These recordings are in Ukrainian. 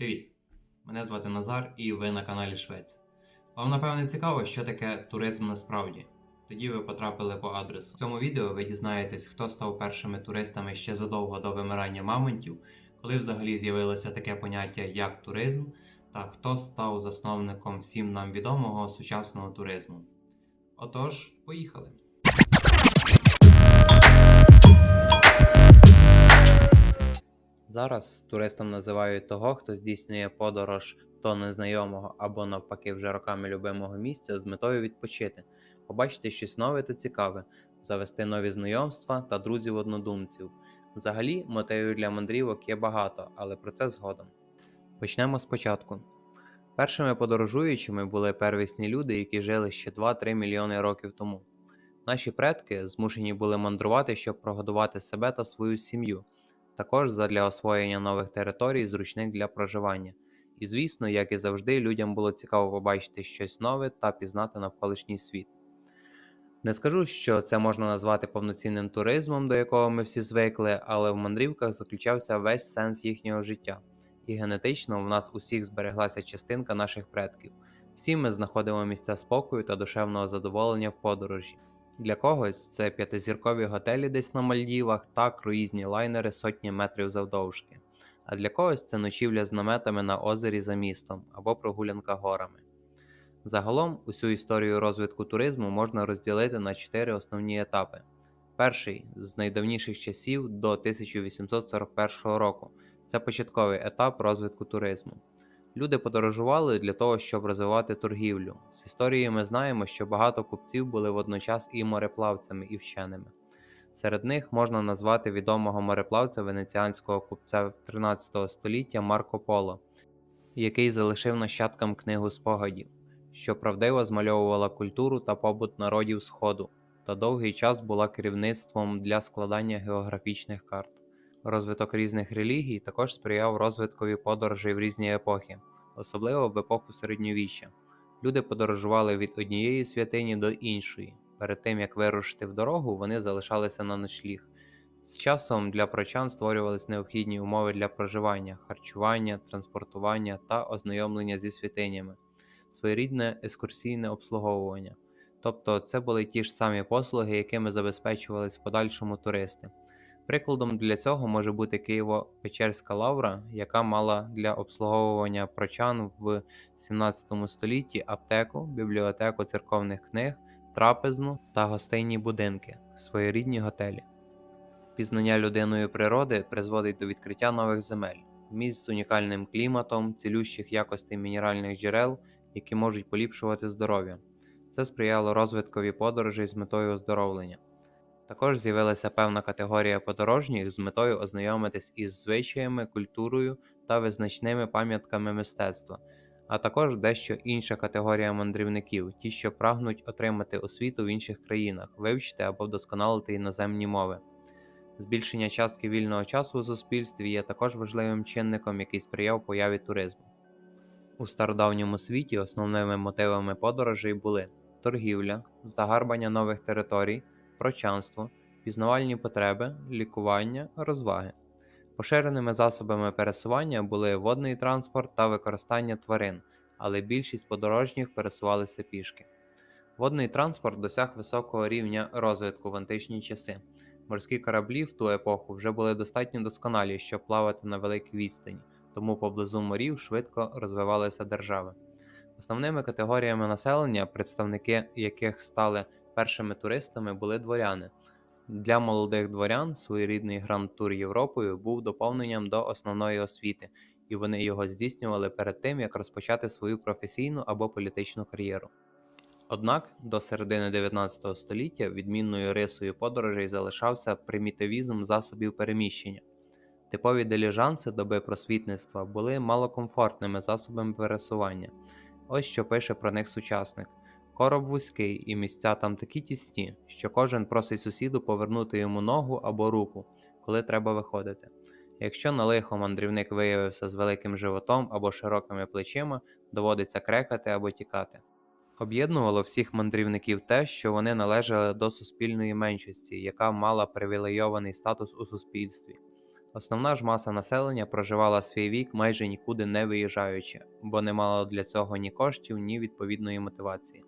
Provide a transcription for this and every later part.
Привіт! Мене звати Назар і ви на каналі Швець. Вам напевне цікаво, що таке туризм насправді. Тоді ви потрапили по адресу. В цьому відео ви дізнаєтесь, хто став першими туристами ще задовго до вимирання мамонтів, коли взагалі з'явилося таке поняття як туризм, та хто став засновником всім нам відомого сучасного туризму. Отож, поїхали! Зараз туристом називають того, хто здійснює подорож до незнайомого або навпаки вже роками любимого місця з метою відпочити, побачити щось нове та цікаве, завести нові знайомства та друзів-однодумців. Взагалі, мотивів для мандрівок є багато, але про це згодом. Почнемо спочатку. Першими подорожуючими були первісні люди, які жили ще 2-3 мільйони років тому. Наші предки змушені були мандрувати, щоб прогодувати себе та свою сім'ю також задля освоєння нових територій, зручних для проживання. І звісно, як і завжди, людям було цікаво побачити щось нове та пізнати навколишній світ. Не скажу, що це можна назвати повноцінним туризмом, до якого ми всі звикли, але в мандрівках заключався весь сенс їхнього життя, і генетично в нас усіх збереглася частинка наших предків. Всі ми знаходимо місця спокою та душевного задоволення в подорожі. Для когось це п'ятизіркові готелі десь на Мальдівах та круїзні лайнери сотні метрів завдовжки, а для когось це ночівля з наметами на озері за містом або прогулянка горами. Загалом, усю історію розвитку туризму можна розділити на чотири основні етапи. Перший з найдавніших часів до 1841 року це початковий етап розвитку туризму. Люди подорожували для того, щоб розвивати торгівлю. З історії ми знаємо, що багато купців були водночас і мореплавцями, і вченими. Серед них можна назвати відомого мореплавця венеціанського купця 13 століття Марко Поло, який залишив нащадкам книгу спогадів, що правдиво змальовувала культуру та побут народів Сходу, та довгий час була керівництвом для складання географічних карт. Розвиток різних релігій також сприяв розвиткові подорожей в різні епохи, особливо в епоху середньовіччя. Люди подорожували від однієї святині до іншої. Перед тим як вирушити в дорогу, вони залишалися на ночліг. З часом для прочан створювались необхідні умови для проживання, харчування, транспортування та ознайомлення зі святинями, своєрідне екскурсійне обслуговування. Тобто це були ті ж самі послуги, якими забезпечувались в подальшому туристи. Прикладом для цього може бути Києво-Печерська лавра, яка мала для обслуговування прочан в 17 столітті аптеку, бібліотеку церковних книг, трапезну та гостейні будинки, своєрідні готелі. Пізнання людиною природи призводить до відкриття нових земель, місць з унікальним кліматом, цілющих якостей мінеральних джерел, які можуть поліпшувати здоров'я. Це сприяло розвиткові подорожей з метою оздоровлення. Також з'явилася певна категорія подорожніх з метою ознайомитись із звичаями, культурою та визначними пам'ятками мистецтва, а також дещо інша категорія мандрівників, ті, що прагнуть отримати освіту в інших країнах, вивчити або вдосконалити іноземні мови. Збільшення частки вільного часу у суспільстві є також важливим чинником, який сприяв появі туризму. У стародавньому світі основними мотивами подорожей були торгівля, загарбання нових територій прочанство, пізнавальні потреби, лікування, розваги. Поширеними засобами пересування були водний транспорт та використання тварин, але більшість подорожніх пересувалися пішки. Водний транспорт досяг високого рівня розвитку в античні часи. Морські кораблі в ту епоху вже були достатньо досконалі, щоб плавати на великій відстані, тому поблизу морів швидко розвивалися держави. Основними категоріями населення, представники яких стали першими туристами були дворяни. Для молодих дворян своєрідний гранд-тур Європою був доповненням до основної освіти, і вони його здійснювали перед тим, як розпочати свою професійну або політичну кар'єру. Однак до середини 19 століття відмінною рисою подорожей залишався примітивізм засобів переміщення. Типові диліжанси доби просвітництва були малокомфортними засобами пересування. Ось що пише про них сучасник. Короб вузький, і місця там такі тісні, що кожен просить сусіду повернути йому ногу або руку, коли треба виходити. Якщо на лихо мандрівник виявився з великим животом або широкими плечима, доводиться крекати або тікати. Об'єднувало всіх мандрівників те, що вони належали до суспільної меншості, яка мала привілейований статус у суспільстві. Основна ж маса населення проживала свій вік майже нікуди не виїжджаючи, бо не мала для цього ні коштів, ні відповідної мотивації.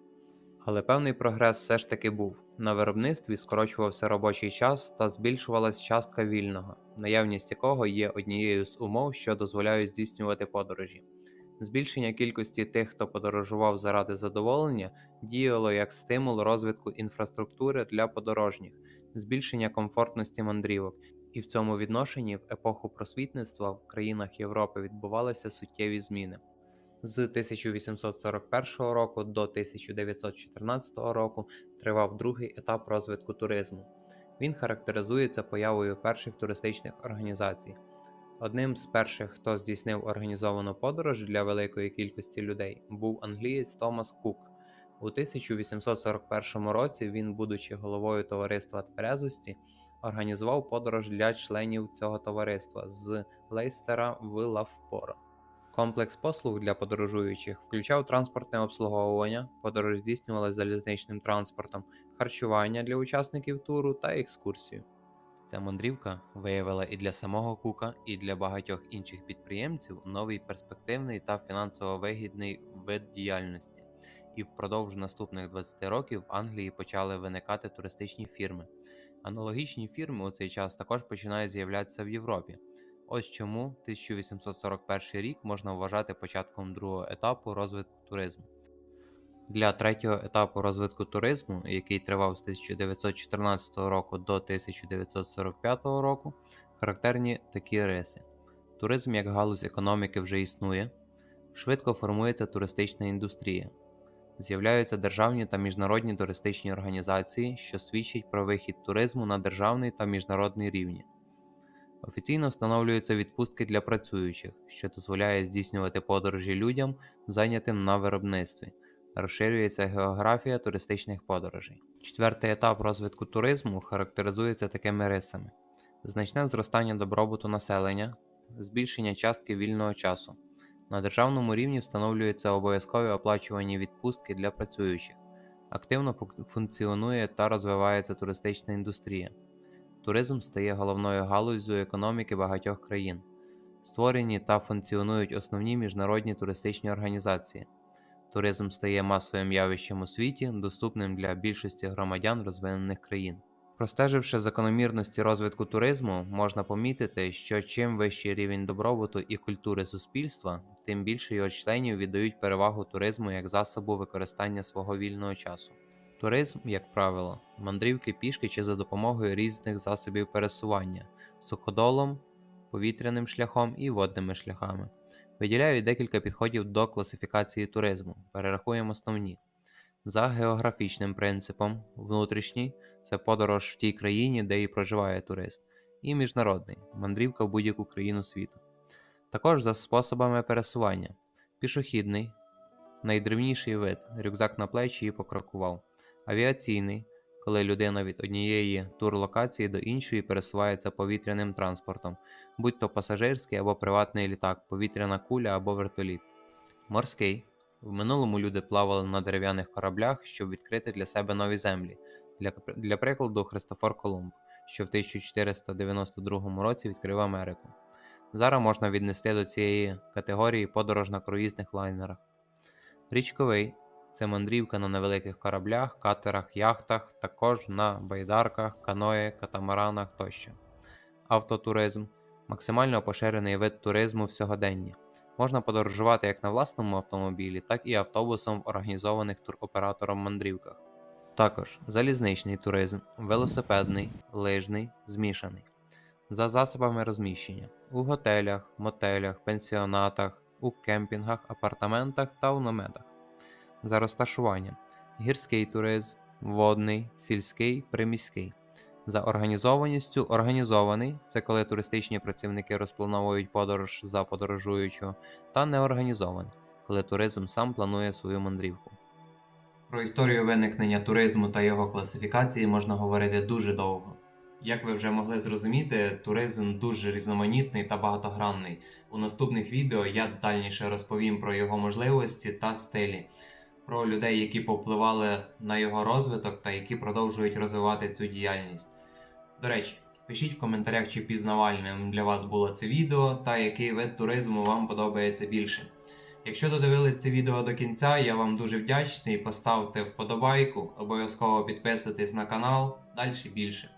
Але певний прогрес все ж таки був. На виробництві скорочувався робочий час та збільшувалась частка вільного, наявність якого є однією з умов, що дозволяють здійснювати подорожі. Збільшення кількості тих, хто подорожував заради задоволення, діяло як стимул розвитку інфраструктури для подорожніх, збільшення комфортності мандрівок, і в цьому відношенні в епоху просвітництва в країнах Європи відбувалися суттєві зміни. З 1841 року до 1914 року тривав другий етап розвитку туризму. Він характеризується появою перших туристичних організацій. Одним з перших, хто здійснив організовану подорож для великої кількості людей, був англієць Томас Кук. У 1841 році він, будучи головою товариства тверезості, організував подорож для членів цього товариства з Лейстера в Лавпоро. Комплекс послуг для подорожуючих включав транспортне обслуговування, подорож здійснювалася залізничним транспортом, харчування для учасників туру та екскурсію. Ця мандрівка виявила і для самого Кука, і для багатьох інших підприємців новий перспективний та фінансово вигідний вид діяльності. І впродовж наступних 20 років в Англії почали виникати туристичні фірми. Аналогічні фірми у цей час також починають з'являтися в Європі. Ось чому 1841 рік можна вважати початком другого етапу розвитку туризму. Для третього етапу розвитку туризму, який тривав з 1914 року до 1945 року, характерні такі риси. Туризм як галузь економіки вже існує, швидко формується туристична індустрія, з'являються державні та міжнародні туристичні організації, що свідчать про вихід туризму на державний та міжнародний рівні. Офіційно встановлюються відпустки для працюючих, що дозволяє здійснювати подорожі людям, зайнятим на виробництві. Розширюється географія туристичних подорожей. Четвертий етап розвитку туризму характеризується такими рисами: значне зростання добробуту населення, збільшення частки вільного часу. На державному рівні встановлюються обов'язкові оплачувані відпустки для працюючих. Активно функціонує та розвивається туристична індустрія. Туризм стає головною галуззю економіки багатьох країн. Створені та функціонують основні міжнародні туристичні організації. Туризм стає масовим явищем у світі, доступним для більшості громадян розвинених країн. Простеживши закономірності розвитку туризму, можна помітити, що чим вищий рівень добробуту і культури суспільства, тим більше його членів віддають перевагу туризму як засобу використання свого вільного часу. Туризм, як правило, мандрівки пішки чи за допомогою різних засобів пересування суходолом, повітряним шляхом і водними шляхами. Виділяють декілька підходів до класифікації туризму. Перерахуємо основні. За географічним принципом, внутрішній це подорож в тій країні, де і проживає турист, і міжнародний мандрівка в будь-яку країну світу. Також за способами пересування: пішохідний, найдревніший вид рюкзак на плечі і покрокував, авіаційний, коли людина від однієї турлокації до іншої пересувається повітряним транспортом, будь то пасажирський або приватний літак, повітряна куля або вертоліт. Морський. В минулому люди плавали на дерев'яних кораблях, щоб відкрити для себе нові землі. Для, для прикладу, Христофор Колумб, що в 1492 році відкрив Америку. Зараз можна віднести до цієї категорії подорож на круїзних лайнерах. Річковий це мандрівка на невеликих кораблях, катерах, яхтах, також на байдарках, каное, катамаранах тощо. Автотуризм максимально поширений вид туризму в сьогоденні. Можна подорожувати як на власному автомобілі, так і автобусом в організованих туроператором мандрівках. Також залізничний туризм, велосипедний, лижний, змішаний. За засобами розміщення у готелях, мотелях, пенсіонатах, у кемпінгах, апартаментах та у наметах. За розташуванням гірський туризм, водний, сільський, приміський. За організованістю організований це коли туристичні працівники розплановують подорож за подорожуючого, та неорганізований, коли туризм сам планує свою мандрівку. Про історію виникнення туризму та його класифікації можна говорити дуже довго. Як ви вже могли зрозуміти, туризм дуже різноманітний та багатогранний. У наступних відео я детальніше розповім про його можливості та стилі, про людей, які повпливали на його розвиток та які продовжують розвивати цю діяльність. До речі, Пишіть в коментарях, чи пізнавальним для вас було це відео та який вид туризму вам подобається більше. Якщо додивились це відео до кінця, я вам дуже вдячний. Поставте вподобайку, обов'язково підписуйтесь на канал. Далі більше.